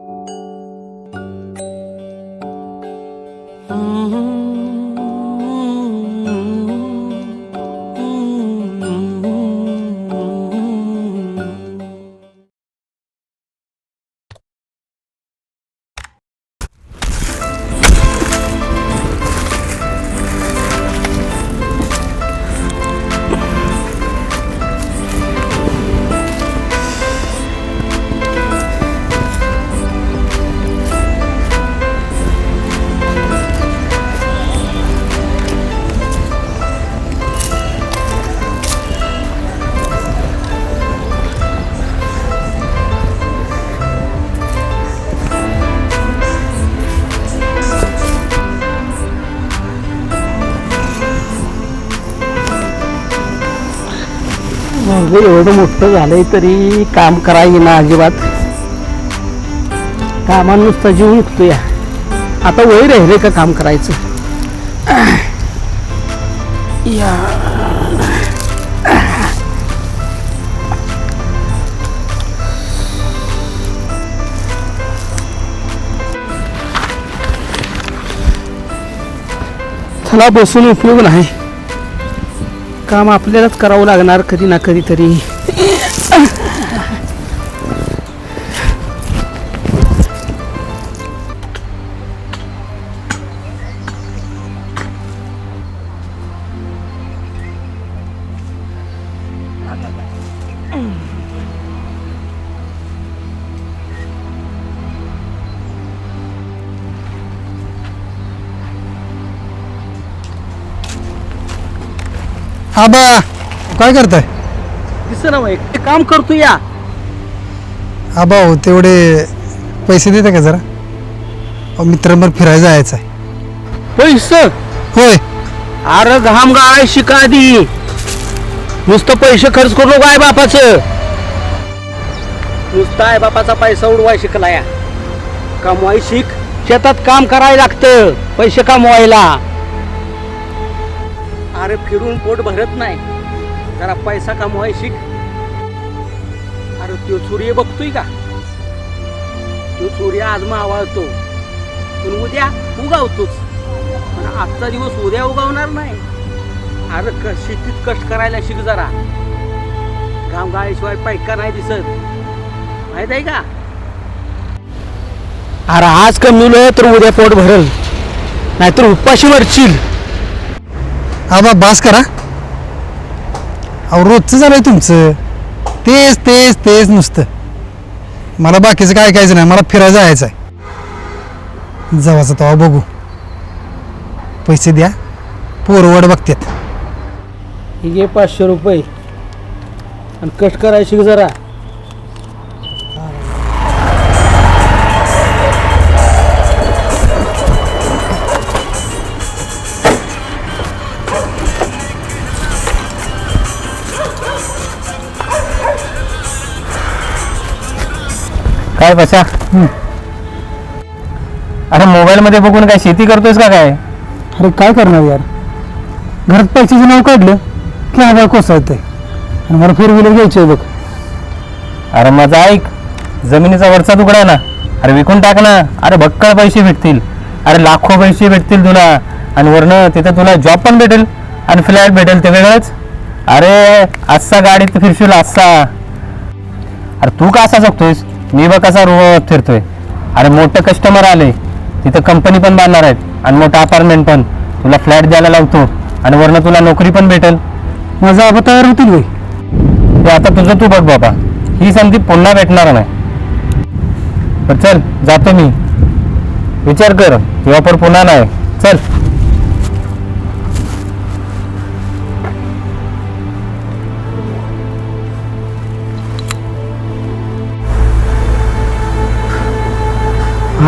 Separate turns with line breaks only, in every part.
Thank you. माझं एवढं मोठं झालंय तरी काम करायला ना अजिबात. कामाला नुसता जीव निघतो या आता वय राहिले का काम करायचं? या. चला बसून उपयोग नाही. काम आपल्यालाच करावं लागणार कधी ना कधीतरी.
आबा काय करताय?
दिस ना बाई, ते काम करतो या.
आबा हो तेवढे पैसे देते का जरा? अहो, मित्रांवर फिरायला जायचं आहे.
पैसे?
होय.
अरे घाम गाळाय शिका आधी. नुसतं पैसे खर्च करू नको आई बापाचं. नुसतं आई बापाचा पैसा उडवाय शिकला या. कमवाय शिक शेतात काम करायला लागतं पैसे कमवायला. अरे फिरून पोट भरत नाही. जरा पैसा कमवाय शिक. अरे तो सूर्य बघतोय का? तो सूर्य आज मावाळतो. पण उद्या उगावतोच. पण आजचा दिवस उद्या उगवणार नाही. अरे क शेतीत कष्ट करायला शिक जरा. घाम पैका नाही दिसत. माहीत आहे का? अरे आज कमवलं तर उद्या पोट भरल. नाहीतर उपाशी मरशील.
आबा बास करा. अहो रोजचं झालंय तुमचं. तेच तेच तेच नुसतं. मला बाकीचं काय कायचं नाही मला फिरायला जायचं आहे. जवाचा तेव्हा बघू. पैसे द्या. पोरवड बघतात
हे घे पाचशे रुपये. आणि कष्ट करायची जरा?
काय बसा? अरे मोबाईल मध्ये बघून काय शेती करतोयस का काय?
अरे काय करणार यार? घरात पैशाचं नाव काढलं की आबा कोसळतंय. आणि मला फोर व्हीलर घ्यायची आहे बघ.
अरे माझा ऐक. जमिनीचा वरचा तुकडा आहे ना. अरे विकून टाक ना. अरे भक्कळ पैसे भेटतील. अरे लाखो पैसे भेटतील तुला. आणि वरनं तिथं तुला जॉब पण भेटेल आणि फ्लॅट भेटेल ते वेगळंच. अरे आजचा गाडीत फिरशील आजचा. अरे तू का असा जगतोयस? मी बघ कसा रोज फिरतोय. अरे मोठं कस्टमर आले. तिथं कंपनी पण बांधणार आहेत. आणि मोठं अपार्टमेंट पण. तुला फ्लॅट द्यायला लावतो. आणि वरनं तुला नोकरी पण भेटेल.
माझा आबा तयार होतील
ते आता तुझं तू बघ बाबा. ही संधी पुन्हा भेटणार नाही. तर चल जातो मी. विचार कर. ही ऑफर पुन्हा नाही. चल.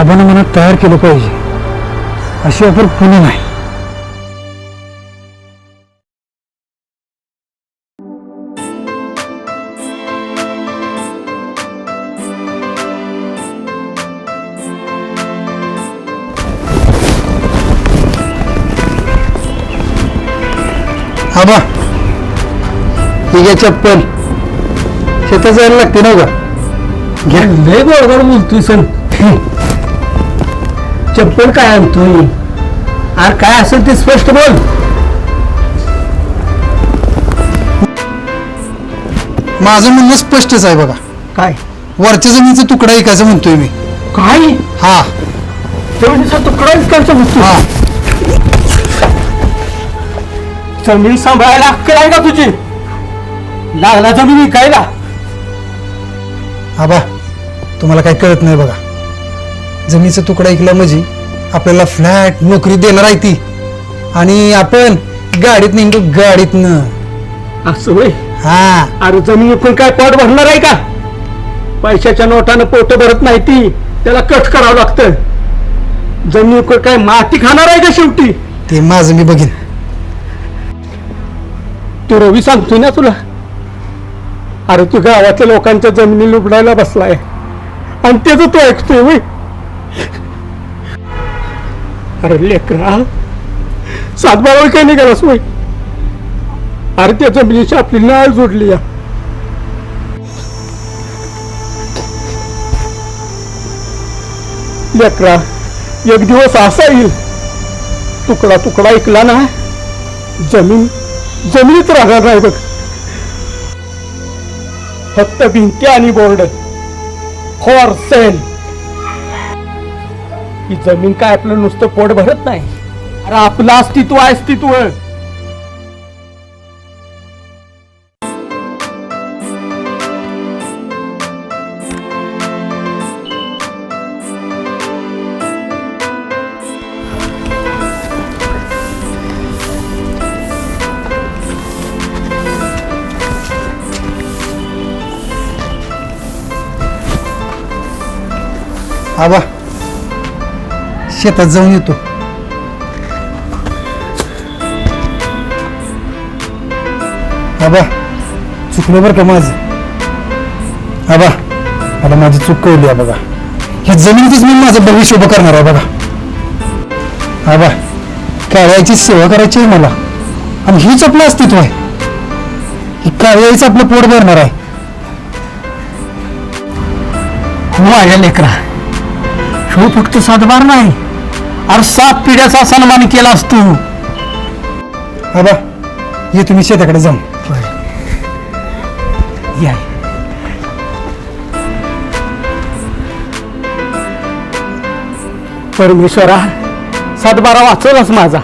आबाने मनात तयार केलं पाहिजे. अशी ऑफर पुन्हा नाही. आबा ही घ्या चप्पल. शेतात जायला लागते ना का घ्या.
लय बरोबर बोलतोय सण चप्पल काय आणतोय? अरे काय असेल ते स्पष्ट बोल.
माझं म्हणणं स्पष्टच आहे बघा.
काय?
वरच्या जमिनीचा तुकडा ऐकायचं म्हणतोय मी.
काय?
हा.
जमिनीचा तुकडा विकायचा म्हणतो
हा.
जमीन सांभाळायला अक्कल आहे का तुझी? लागला जमीन विकायला.
आबा तुम्हाला काही कळत नाही बघा. जमिनीचा तुकडा ऐकला म्हणजे आपल्याला फ्लॅट नोकरी देणार आहे ती. आणि आपण गाडीत नेमतो गाडीतनं.
असं होय?
हा.
अरे जमीन विकून काय पोट भरणार आहे का? पैशाच्या नोटानं पोट भरत नाही ती. त्याला कट करावं लागतं. जमीन विकून काय माती खाणार आहे का शेवटी?
ते माझं मी बघीन.
तू रवी सांगतोय ना तुला? अरे तू गावातल्या लोकांच्या जमिनी लुबडायला बसलाय. आणि त्याच तू ऐकतोय वय अरे लेकरा सातबारा काय निघालास सोय अरे त्या जमिनीची म्हणजे आपली नाळ जोडली या. लेकरा एक दिवस असा येईल तुकडा तुकडा ऐकला ना जमीन जमिनीत राहणार नाही बघ. फक्त भिंती आणि बोर्ड. फॉर सेल ही जमीन काय आपलं नुसतं पोट भरत नाही? अरे आपलं अस्तित्व आहे अस्तित्व.
आबा शेतात जाऊन येतो. आबा चुकलं बरं का माझं? आबा मला माझी चूक कळली आहे बघा. ह्या जमिनीतच मी माझं भविष्य उभं करणार आहे बघा. आबा काळ्याची सेवा करायची आहे मला. आणि हीच आपलं अस्तित्व आहे. ही काळ्याचं आपलं पोट भरणार आहे.
हो, माझ्या लेकरा. ह्यो फक्त सातबार नाही. अरे सात पिढ्याचा सन्मान केला असतो
आबा ये तुम्ही शेताकडे जाऊन.
या. परमेश्वरा सातबारा वाचवलाच माझा.